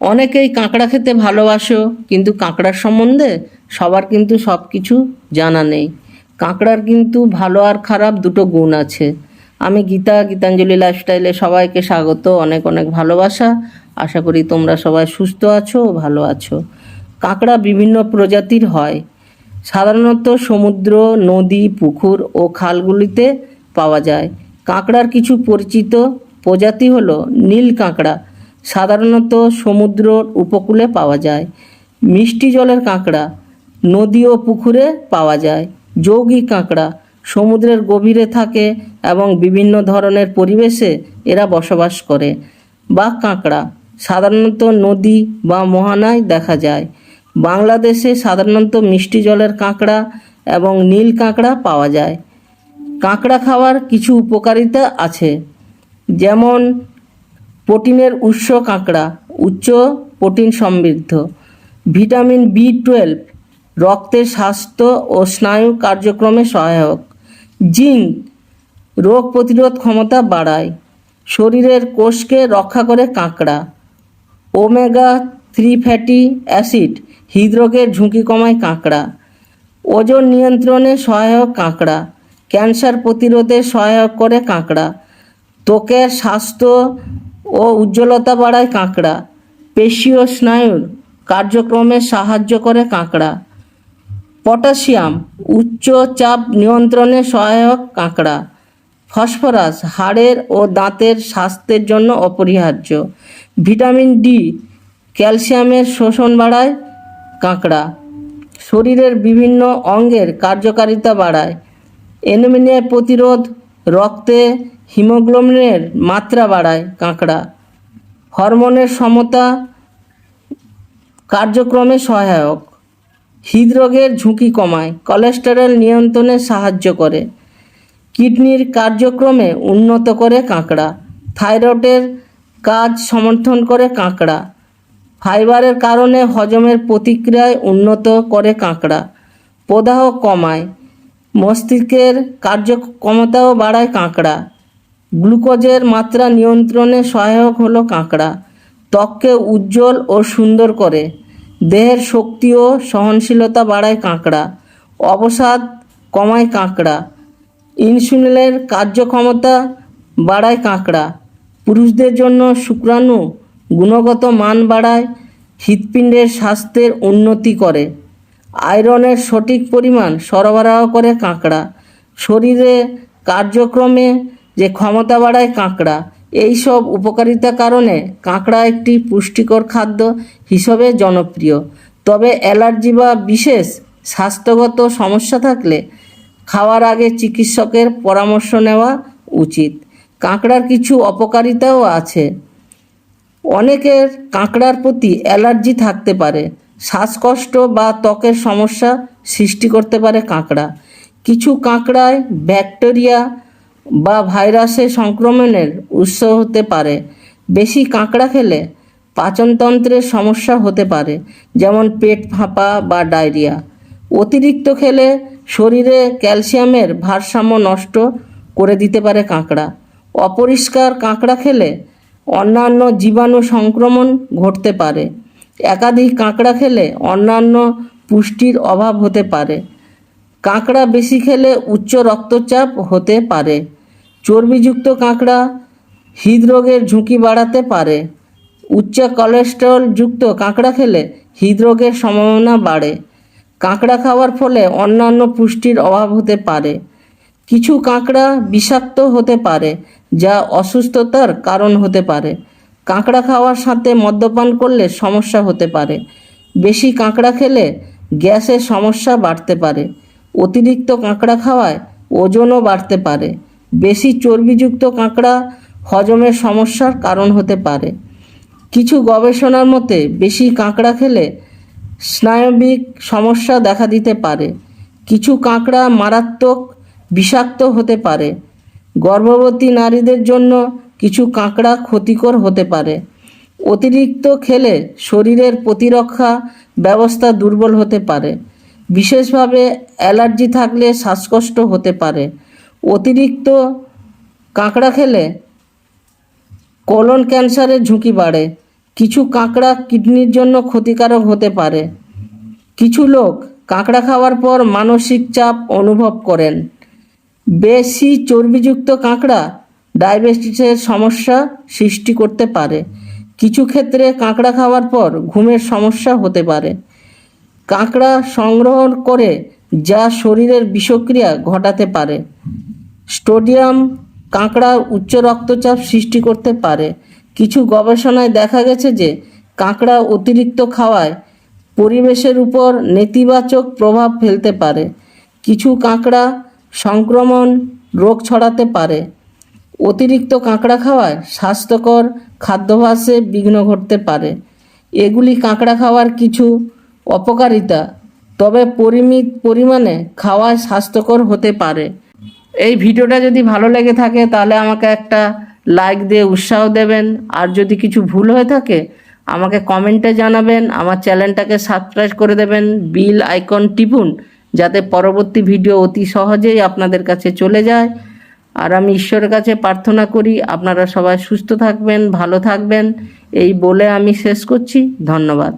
অনেকেই কাঁকড়া খেতে ভালোবাসো, কিন্তু কাঁকড়ার সম্বন্ধে সবার কিন্তু সব কিছু জানা নেই। কাঁকড়ার কিন্তু ভালো আর খারাপ দুটো গুণ আছে। আমি গীতা, গীতাঞ্জলি লাইফস্টাইলে সবাইকে স্বাগত, অনেক অনেক ভালোবাসা। আশা করি তোমরা সবাই সুস্থ আছো, ভালো আছো। কাঁকড়া বিভিন্ন প্রজাতির হয়। সাধারণত সমুদ্র, নদী, পুকুর ও খালগুলিতে পাওয়া যায়। কাঁকড়ার কিছু পরিচিত প্রজাতি হলো নীল কাঁকড়া সাধারণত সমুদ্র উপকূলে পাওয়া যায়। মিষ্টি জলের কাঁকড়া নদী ও পুকুরে পাওয়া যায়। যৌগিক কাঁকড়া সমুদ্রের গভীরে থাকে এবং বিভিন্ন ধরনের পরিবেশে এরা বসবাস করে। বাঘ কাঁকড়া সাধারণত নদী বা মোহনায় দেখা যায়। বাংলাদেশে সাধারণত মিষ্টি জলের কাঁকড়া এবং নীল কাঁকড়া পাওয়া যায়। কাঁকড়া খাওয়ার কিছু উপকারিতা আছে। যেমন প্রোটিনের উৎস কাঁকড়া, উচ্চ প্রোটিন সমৃদ্ধ। ভিটামিন বি টুয়েলভ, রক্তের স্বাস্থ্য ও স্নায়ু কার্যক্রমে সহায়ক। জিঙ্ক, রোগ প্রতিরোধ ক্ষমতা বাড়ায়। শরীরের কোষকে রক্ষা করে কাঁকড়া। ওমেগা থ্রি ফ্যাটি অ্যাসিড হৃদরোগের ঝুঁকি কমায় কাঁকড়া। ওজন নিয়ন্ত্রণে সহায়ক কাঁকড়া। ক্যান্সার প্রতিরোধে সহায়ক করে কাঁকড়া। ত্বকের স্বাস্থ্য ও উজ্জ্বলতা বাড়ায় কাঁকড়া। পেশীয় স্নায়ুর কার্যক্রমে সাহায্য করে কাঁকড়া। পটাশিয়াম উচ্চ চাপ নিয়ন্ত্রণে সহায়ক কাঁকড়া। ফসফরাস হাড়ের ও দাঁতের স্বাস্থ্যের জন্য অপরিহার্য। ভিটামিন ডি ক্যালসিয়ামের শোষণ বাড়ায় কাঁকড়া। শরীরের বিভিন্ন অঙ্গের কার্যকারিতা বাড়ায়। অ্যানিমিনিয়া প্রতিরোধ, রক্তে হিমোগ্লোবিনের মাত্রা বাড়ায় কাঁকড়া। হরমোনের সমতা কার্যক্রমে সহায়ক। হৃদরোগের ঝুঁকি কমায়। কোলেস্টেরল নিয়ন্ত্রণে সাহায্য করে। কিডনির কার্যক্রমে উন্নত করে কাঁকড়া। থাইরয়েডের কাজ সমর্থন করে কাঁকড়া। ফাইবারের কারণে হজমের প্রতিক্রিয়ায় উন্নত করে কাঁকড়া। প্রদাহ কমায়। মস্তিষ্কের কার্যক্ষমতাও বাড়ায় কাঁকড়া। গ্লুকোজের মাত্রা নিয়ন্ত্রণে সহায়ক হলো কাঁকড়া। ত্বককে উজ্জ্বল ও সুন্দর করে। দেহের শক্তি ও সহনশীলতা বাড়ায় কাঁকড়া। অবসাদ কমায় কাঁকড়া। ইনসুলিনের কার্যক্ষমতা বাড়ায় কাঁকড়া। পুরুষদের জন্য শুক্রাণু গুণগত মান বাড়ায়, হৃৎপিণ্ডের স্বাস্থ্যের উন্নতি করে। আয়রনের সঠিক পরিমাণ সরবরাহ করে কাঁকড়া। শরীরে কার্যক্রমে যে ক্ষমতা বাড়ায় কাঁকড়া, এই সব উপকারিতা কারণে কাঁকড়া একটি পুষ্টিকর খাদ্য হিসেবে জনপ্রিয়। তবে অ্যালার্জি বা বিশেষ স্বাস্থ্যগত সমস্যা থাকলে খাওয়ার আগে চিকিৎসকের পরামর্শ নেওয়া উচিত। কাঁকড়ার কিছু অপকারিতাও আছে। অনেকের কাঁকড়ার প্রতি অ্যালার্জি থাকতে পারে। শ্বাসকষ্ট বা ত্বকের সমস্যা সৃষ্টি করতে পারে কাঁকড়া। কিছু কাঁকড়ায় ব্যাকটেরিয়া বা ভাইরাসের সংক্রমণের উৎস হতে পারে। বেশি কাঁকড়া খেলে পাচনতন্ত্রের সমস্যা হতে পারে, যেমন পেট ফাঁপা বা ডায়রিয়া। অতিরিক্ত খেলে শরীরে ক্যালসিয়ামের ভারসাম্য নষ্ট করে দিতে পারে কাঁকড়া। অপরিষ্কার কাঁকড়া খেলে অন্যান্য জীবাণু সংক্রমণ ঘটতে পারে। একাধিক কাঁকড়া খেলে অন্যান্য পুষ্টির অভাব হতে পারে। কাঁকড়া বেশি খেলে উচ্চ রক্তচাপ হতে পারে। চর্বিযুক্ত কাঁকড়া হৃদরোগের ঝুঁকি বাড়াতে পারে। উচ্চ কোলেস্টেরল যুক্ত কাঁকড়া খেলে হৃদরোগের সম্ভাবনা বাড়ে। কাঁকড়া খাওয়ার ফলে অন্যান্য পুষ্টির অভাব হতে পারে। কিছু কাঁকড়া বিষাক্ত হতে পারে, যা অসুস্থতার কারণ হতে পারে। কাঁকড়া খাওয়ার সাথে মদ্যপান করলে সমস্যা হতে পারে। বেশি কাঁকড়া খেলে গ্যাসের সমস্যা বাড়তে পারে। অতিরিক্ত কাঁকড়া খাওয়ায় ওজনও বাড়তে পারে। বেশি চর্বিযুক্ত কাঁকড়া হজমের সমস্যার কারণ হতে পারে। কিছু গবেষণার মতে, বেশি কাঁকড়া খেলে স্নায়বিক সমস্যা দেখা দিতে পারে। কিছু কাঁকড়া মারাত্মক বিষাক্ত হতে পারে। গর্ভবতী নারীদের জন্য কিছু কাঁকড়া ক্ষতিকর হতে পারে। অতিরিক্ত খেলে শরীরের প্রতিরক্ষা ব্যবস্থা দুর্বল হতে পারে। বিশেষভাবে অ্যালার্জি থাকলে শ্বাসকষ্ট হতে পারে। অতিরিক্ত কাঁকড়া খেলে কোলন ক্যান্সারের ঝুঁকি বাড়ে। কিছু কাঁকড়া কিডনির জন্য ক্ষতিকারক হতে পারে। কিছু লোক কাঁকড়া খাওয়ার পর মানসিক চাপ অনুভব করেন। বেশি চর্বিযুক্ত কাঁকড়া ডায়াবেটিসের সমস্যা সৃষ্টি করতে পারে। কিছু ক্ষেত্রে কাঁকড়া খাওয়ার পর ঘুমের সমস্যা হতে পারে। কাঁকড়া সংগ্রহ করে যা শরীরের বিষক্রিয়া ঘটাতে পারে। স্টোডিয়াম কাঁকড়া উচ্চ রক্তচাপ সৃষ্টি করতে পারে। কিছু গবেষণায় দেখা গেছে যে কাঁকড়া অতিরিক্ত খাওয়ায় পরিবেশের উপর নেতিবাচক প্রভাব ফেলতে পারে। কিছু কাঁকড়া সংক্রমণ রোগ ছড়াতে পারে। অতিরিক্ত কাঁকড়া খাওয়ায় স্বাস্থ্যকর খাদ্যাভ্যাসে বিঘ্ন ঘটতে পারে। এগুলি কাঁকড়া খাওয়ার কিছু অপকারিতা, তবে পরিমিত পরিমাণে খাওয়ায় স্বাস্থ্যকর হতে পারে। এই ভিডিওটা যদি ভালো লেগে থাকে, তাহলে আমাকে একটা লাইক দিয়ে উৎসাহ দেবেন। আর যদি কিছু ভুল হয়ে থাকে, আমাকে কমেন্টে জানাবেন। আমার চ্যানেলটাকে সাবস্ক্রাইব করে দেবেন। বিল আইকন টিপুন, যাতে পরবর্তী ভিডিও অতি সহজেই আপনাদের কাছে চলে যায়। আর আমি ঈশ্বরের কাছে প্রার্থনা করি, আপনারা সবাই সুস্থ থাকবেন, ভালো থাকবেন। এই বলে আমি শেষ করছি। ধন্যবাদ।